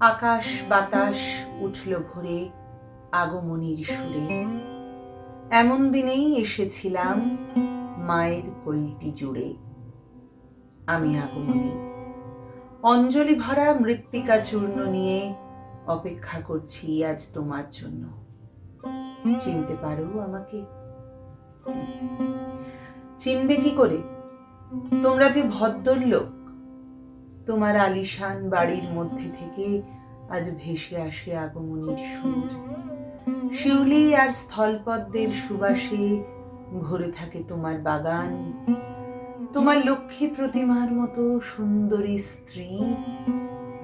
আকাশ বাতাস উঠল ভরে আগমনীর সুরে। এমন দিনেই এসেছিলাম মায়ের কলটি জুড়ে। আমি আগমনী। অঞ্জলি ভরা মৃত্তিকা চূর্ণ নিয়ে অপেক্ষা করছি আজ তোমার জন্য। চিনতে পারো আমাকে? চিনবে কি করে? তোমরা যে ভদ্রলোক তোমার আলিশান বাড়ির মধ্যে থেকে আজ ভেসে আসে আগমনীর সুর। শিউলি আর স্থলপদ্মের সুবাসে ভরে থাকে তোমার বাগান। তোমার লক্ষ্মী প্রতিমার মতো সুন্দরী স্ত্রী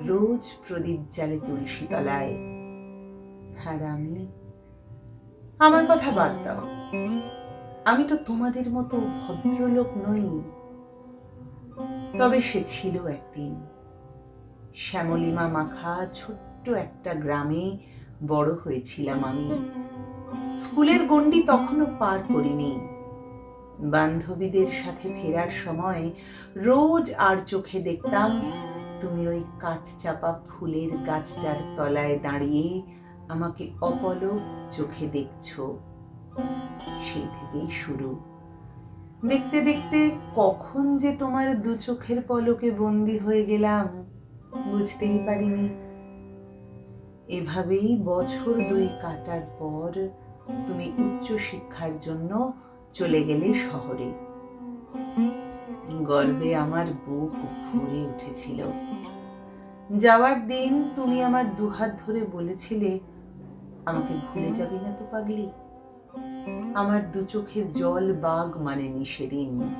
রোজ প্রদীপ জ্বালে তুলসী তলায়। আর আমি, আমার কথা বাদ দাও। আমি তো তোমাদের মতো ভদ্রলোক নই। তবে সে ছিল একদিন। শ্যামলিমা মাখা ছোট্ট একটা গ্রামে বড় হয়েছিলাম আমি। স্কুলের গণ্ডি তখনও পার করিনি। বান্ধবীদের সাথে ফেরার সময় রোজ আর চোখে দেখতাম, তুমি ওই কাঠ চাপা ফুলের গাছটার তলায় দাঁড়িয়ে আমাকে অপলক চোখে দেখছ। সেই থেকেই শুরু। দেখতে দেখতে কখন যে তোমার দু চোখের পলকে বন্দি হয়ে গেলাম, বুঝতেই পারিনি। এভাবেই বছর দুই কাটার পর তুমি উচ্চ শিক্ষার জন্য চলে গেলে শহরে। গর্বে আমার বুক ভরে উঠেছিল। যাওয়ার দিন তুমি আমার দুহাত ধরে বলেছিলে, আমাকে ভুলে যাবি না তো পাগলি? আমার দু চোখের জল বাগ মানেনি সেদিন।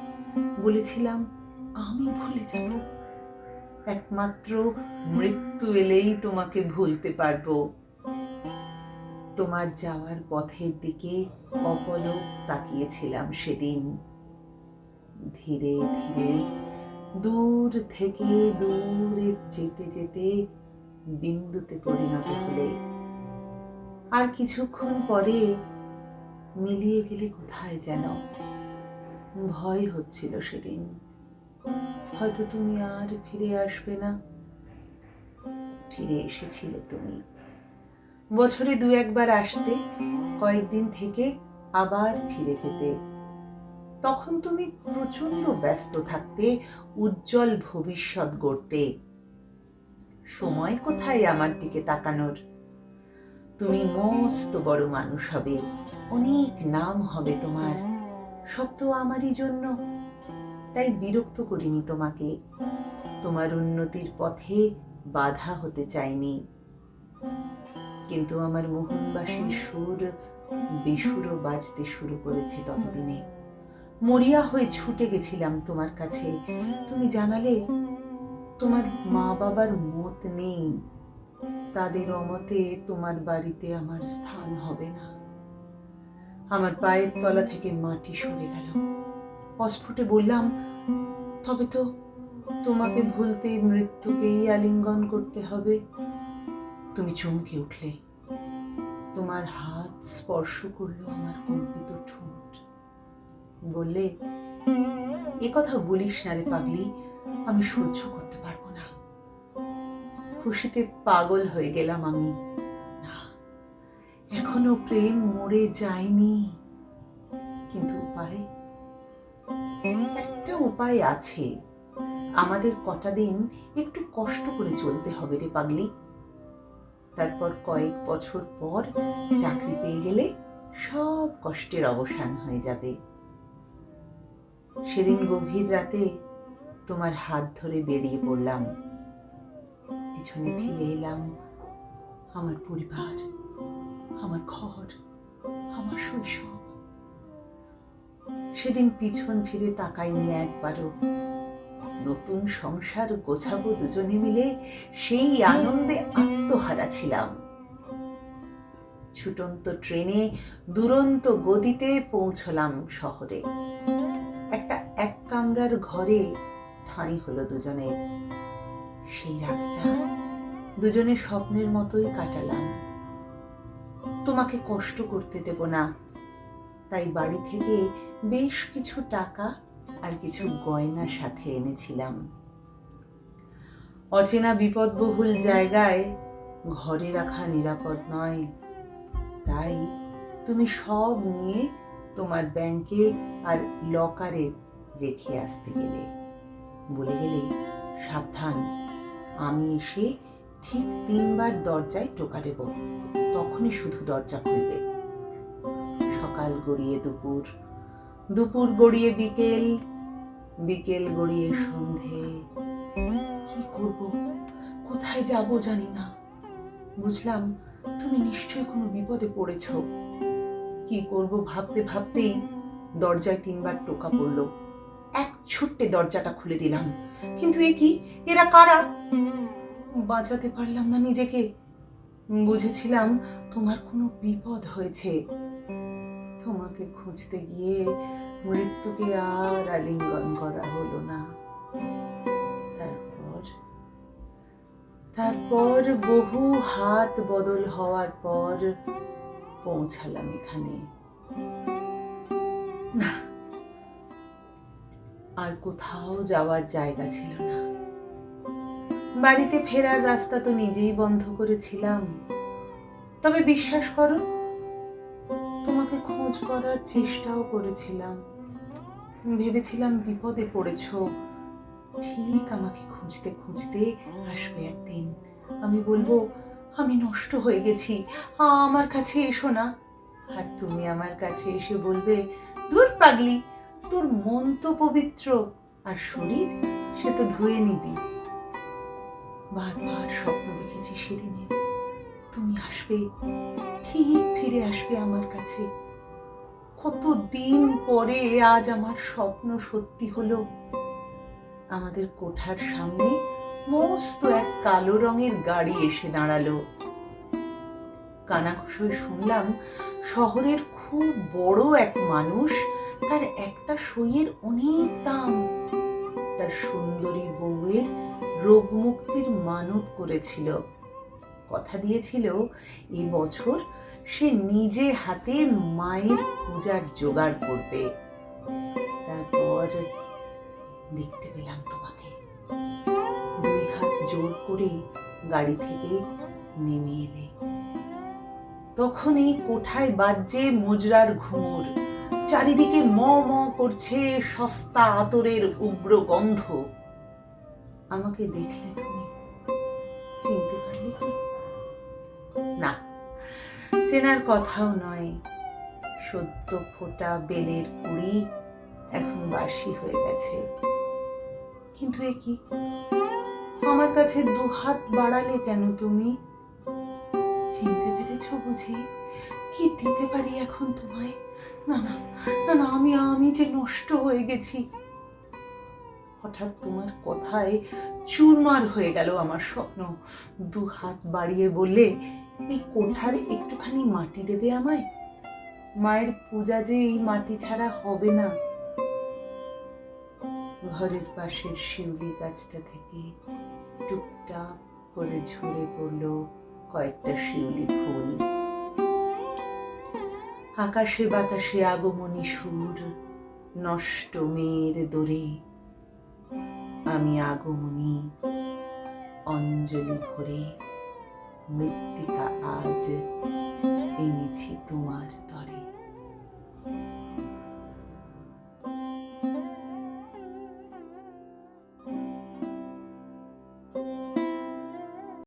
বলেছিলাম, আমি ভুলে যাব। একমাত্র মৃত্যু এলেই তোমাকে ভুলতে পারব। তোমার যাওয়ার পথের দিকে অপলক তাকিয়েছিলাম সেদিন। ধীরে ধীরে দূর থেকে দূরে যেতে যেতে বিন্দুতে পরিণত হলে। আর কিছুক্ষণ পরে মিলিয়ে গেলে কোথায় যেন ভয় হচ্ছিল সেদিন। হয়তো তুমি আর ফিরে আসবে না। ফিরে এসেছিলে তুমি। বছরে দু একবার আসতে, কয়েকদিন থেকে আবার ফিরে যেতে। তখন তুমি প্রচণ্ড ব্যস্ত থাকতে, উজ্জ্বল ভবিষ্যৎ গড়তে। সময় কোথায় আমার দিকে তাকানোর? তুমি মস্ত বড় মানুষ হবে। অনেক নাম হবে তোমার। সব তো আমারই জন্য। তাই বিরক্ত করিনি তোমাকে। তোমার উন্নতির পথে বাধা হতে চাইনি। কিন্তু আমার মোহনবাসীর সুর বেসুরো বাজতে শুরু করেছে ততদিনে। মরিয়া হয়ে ছুটে গেছিলাম তোমার কাছে। তুমি জানালে, তোমার মা বাবার মত নেই। তাদের অমতে তোমার বাড়িতে আমার স্থান হবে না। আমার পায়ের তলা থেকে মাটি সরে গেল। অস্ফুটে বললাম, তবে তো তোমাকে ভুলতে মৃত্যুকেই আলিঙ্গন করতে হবে। তুমি চমকে উঠলে। তোমার হাত স্পর্শ করল আমার কম্পিত ঠোঁট। বললে, এ কথা বলিস না রে পাগলি, আমি সহ্য করতে পারব না। খুশিতে পাগল হয়ে গেলাম আমি। এখনও প্রেম মরে যায়নি। কিন্তু উপায়, একটা উপায় আছে। আমাদের কটা দিন একটু কষ্ট করে চলতে হবে রে পাগলি। তারপর কয়েক বছর পর চাকরি পেয়ে গেলে সব কষ্টের অবসান হয়ে যাবে। সেদিন গভীর রাতে তোমার হাত ধরে বেরিয়ে পড়লাম। পিছনে ফিরে এলাম। আমার পরিবার, আমার ঘর, আমার শৈশব। সেদিন পিছন ফিরে তাকাইনি একবারও। নতুন সংসার গোছাবো দুজনে মিলে সেই আনন্দে আত্মহারা ছিলাম। ছুটন্ত ট্রেনে দুরন্ত গতিতে পৌঁছলাম শহরে। একটা এক কামরার ঘরে ঠাঁই হলো দুজনের সেই রাতটা দুজনে স্বপ্নের মতোই কাটালাম। তোমাকে কষ্ট করতে দেব না। তাই বাড়ি থেকে বেশ কিছু টাকা আর কিছু গয়না সাথে এনেছিলাম। অচেনা বিপদবহুল জায়গায় ঘরে রাখা নিরাপদ নয়। তাই তুমি সব নিয়ে তোমার ব্যাংকে আর লকারে রেখে আসতে গেলে। বলে গেলে, সাবধান, আমি এসে ঠিক তিনবার দরজায় টোকা দেব, তখনই শুধু দরজা খুলবে। সকাল গড়িয়ে দুপুর দুপুর গড়িয়ে বিকেল বিকেল গড়িয়ে সন্ধে। কি করব? কোথায় যাব জানি না। বুঝলাম তুমি নিশ্চয়ই কোনো বিপদে পড়েছ। কি করব ভাবতে ভাবতেই দরজায় তিনবার টোকা পড়ল। এক ছুট্টে দরজাটা খুলে দিলাম। কিন্তু এ কি? এরা কারা? বাঁচাতে পারলাম না নিজেকে। বুঝেছিলাম তোমার কোনো বিপদ হয়েছে। তোমাকে খুঁজতে গিয়ে মৃত্যুকে আর আলিঙ্গন করা হলো না। তারপর তারপর বহু হাত বদল হওয়ার পর পৌঁছালাম এখানে। না, আর কোথাও যাওয়ার জায়গা ছিল না। বাড়িতে ফেরার রাস্তা তো নিজেই বন্ধ করেছিলাম। তবে বিশ্বাস করো, তোমাকে খোঁজ করার চেষ্টাও করেছিলাম। ভেবেছিলাম বিপদে পড়েছ। ঠিক আমাকে খুঁজতে খুঁজতে আসবে একদিন। আমি বলব, আমি নষ্ট হয়ে গেছি। আমার কাছে এসো না। আর তুমি আমার কাছে এসে বলবে, ধুর পাগলি, তোর মন তো পবিত্র, আর শরীর সে তো ধুয়ে নিবি। বারবার স্বপ্ন দেখেছি সেদিনের তুমি আসবে, ঠিক ফিরে আসবে আমার কাছে। কত দিন পরে আজ আমার স্বপ্ন সত্যি হলো। আমাদের কোঠার সামনে মস্ত এক কালো রঙের গাড়ি এসে দাঁড়াল। কানাঘুষোয় শুনলাম শহরের খুব বড় এক মানুষ তার একটা সইয়ের অনেক দাম। তার সুন্দরী বউয়ের রোগ মুক্তির মানত করেছিল। কথা দিয়েছিল এই বছর সে নিজে হাতে মায়ের পূজার জোগাড় করবে। তারপর দেখতে পেলাম তোমাকে। দুই হাত জোর করে গাড়ি থেকে নেমে এলে। তখন এই কোঠায় বাজছে মুজরার ঘুমুর। চারিদিকে ম ম করছে সস্তা আতরের উগ্র গন্ধ। আমাকে দেখলে তুমি চিনতে পারলে কি? না, চেনার কথাও নয়। সদ্য ফোটা বেলের কুড়ি এখন বাসি হয়ে গেছে। কিন্তু এ কি? আমার কাছে দু হাত বাড়ালে কেন তুমি? চিনতে পেরেছ বুঝি? কি দিতে পারি এখন তোমায়? না না না না, আমি আমি যে নষ্ট হয়ে গেছি। হঠাৎ তোমার কথায় চুরমার হয়ে গেল আমার স্বপ্ন। দু হাত বাড়িয়ে বললে, এই কোঠার একটুখানি মাটি দেবে আমায়? মায়ের পূজা যে এই মাটি ছাড়া হবে না। ঘরের পাশের শিউলি গাছটা থেকে টুকটাক করে ঝরে পড়ল কয়েকটা শিউলি ফুল। আকাশে বাতাসে আগমনী সুর, নষ্ট মেয়ের দোরে আমি আগমনী অঞ্জলি ভরে মৃত্তিকা আজ এনেছি তোমার তরে।